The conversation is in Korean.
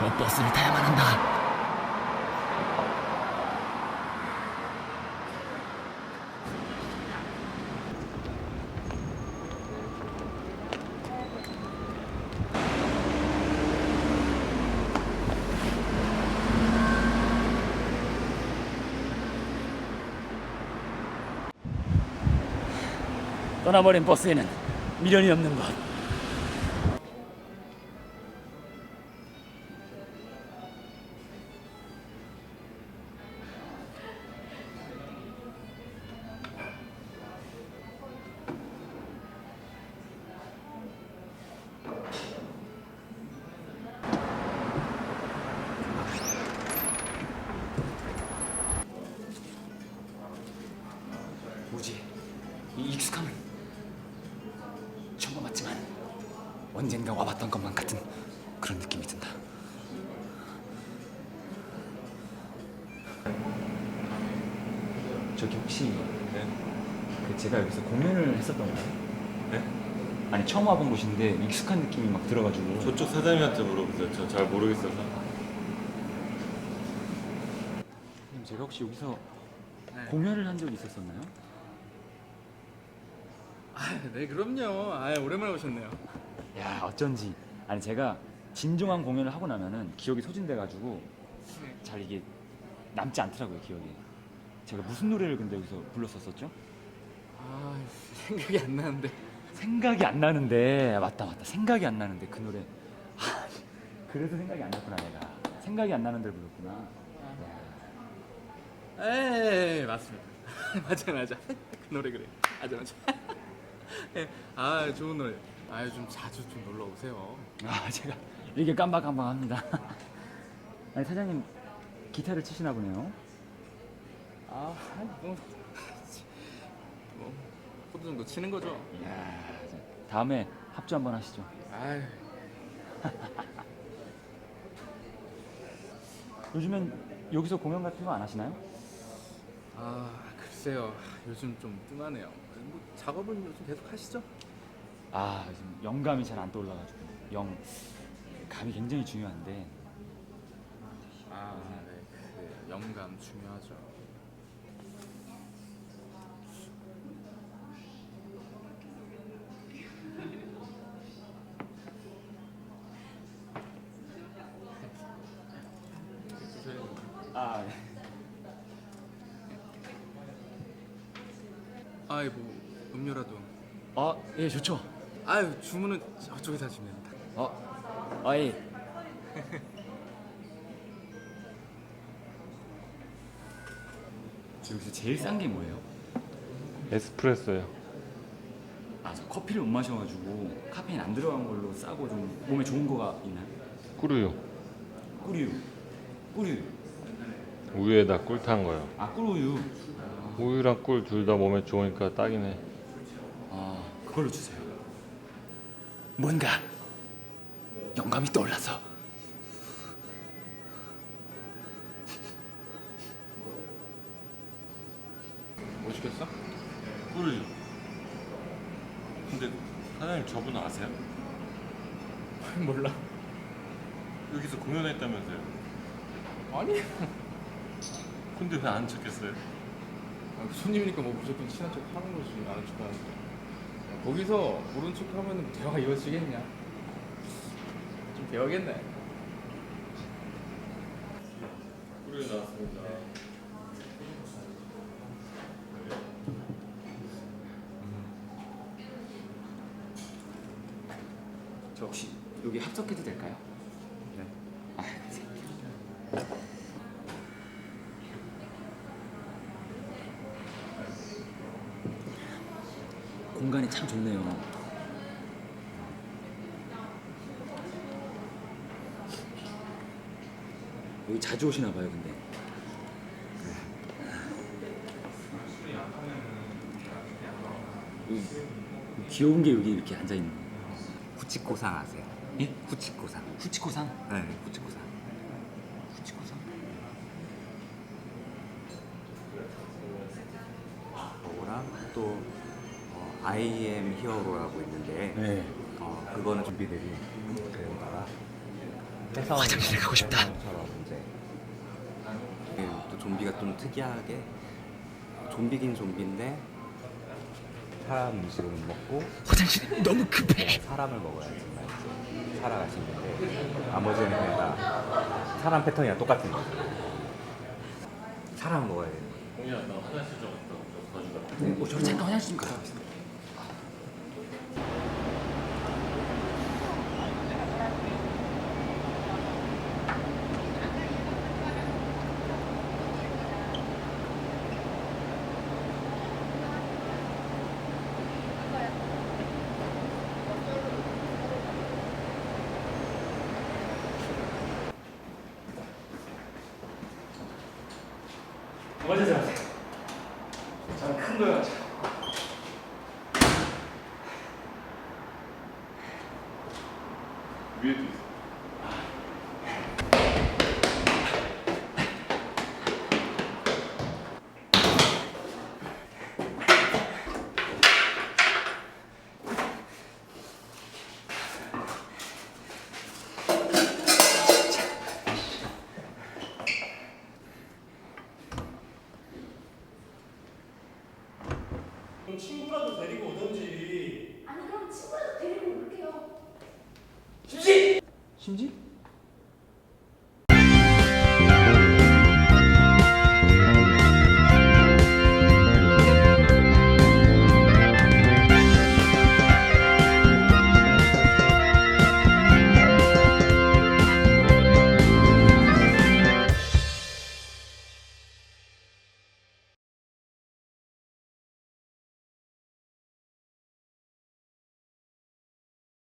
저 버스를 타야만 한다. 떠나버린 버스에는 미련이 없는 것. 언젠가 와봤던 것만 같은 그런 느낌이 든다. 저기 혹시 그 제가 여기서 공연을 했었던가요? 네? 아니 처음 와본 곳인데 익숙한 느낌이 막 들어가지고 저쪽 사장님한테 물어보세요. 저 잘 모르겠어서. 선생님, 제가 혹시 여기서 공연을 한 적이 있었었나요? 아, 네 그럼요. 아, 오랜만에 오셨네요. 야 어쩐지 아니 제가 진정한 공연을 하고 나면은 기억이 소진돼가지고 잘 이게 남지 않더라고요 기억이. 제가 무슨 노래를 근데 여기서 불렀었었죠? 아, 생각이 안 나는데. 생각이 안 나는데 맞다 맞다 생각이 안 나는데 그 노래 아, 그래서 생각이 안 났구나 내가 생각이 안 나는 데를 불렀구나 에, 맞습니다. 맞아, 맞아. 그 노래 그래. 맞아, 맞아. 예, 아, 좋은 노래. 아, 좀 자주 좀 놀러 오세요. 아 제가 이게 깜박깜박합니다 아니 사장님 기타를 치시나 보네요 아, 뭐, 뭐 코드 정도 치는 거죠. 이야 다음에 합주 한번 하시죠 아, 요즘엔 여기서 공연 같은 거 안 하시나요? 아, 글쎄요. 요즘 좀 뜸하네요. 뭐, 작업은 요즘 계속 하시죠? 아 지금 영감이 잘 안 떠올라가지고 영 감이 굉장히 중요한데 아, 네. 그 영감 중요하죠. 아 네. 아이 뭐 음료라도. 아, 예, 좋죠. 아유 주문은 저쪽에서 하시면 됩니다. 어. 저 여기서 제일 싼 게 뭐예요? 에스프레소요. 아, 저 커피를 못 마셔가지고 카페인 안 들어간 걸로 싸고 좀 몸에 좋은 거가 있나요? 꿀우유. 꿀우유. 꿀우유. 우유에다 꿀 탄 거요. 아, 꿀우유. 우유랑 꿀 둘 다 몸에 좋으니까 딱이네. 아, 그걸로 주세요. 뭔가 영감이 떠올라서. 뭐 시켰어? 꿀우유. 근데 사장님 저분 아세요? 몰라. 여기서 공연했다면서요. 아니. 근데 왜 안 찾겠어요? 아, 손님이니까 뭐 무조건 친한 척 하는 거지 아는 척 하는 거. 거기서 모른 척 하면 대화가 이어지겠냐? 좀 배워야겠네. 꿀우유 나왔습니다. 저 혹시 여기 합석해도 될까요? 네. 아, 네. 공간이 참 좋네요. 여기 자주 오시나 봐요, 근데. 여기 귀여운 게 여기 이렇게 앉아 있는. 후치코상 아세요? 예? 후치코상. 후치코상. 네, 후치코상. 또 어, I am 히어로라고 있는데 네. 어, 그거는 준비들이 그런가 해성 화장실에 가고 싶다. 처럼 이제 음, 또 좀비가 좀 특이하게 좀비긴 좀비인데 사람 음식을 못 먹고 화장실이 너무 급해. 사람을 먹어야지만 이제 살아갈 수 있는데 나머지는 그냥 다 사람 패턴이랑 똑같은 거죠. 사람 먹어야 돼요. 공이야 나 화장실 좀 가져가. 어, 저 잠깐 화장실 좀 갔다 와주세요. 먼저 들어가세요. 저는 큰 거요. 위에도 있어. 심지?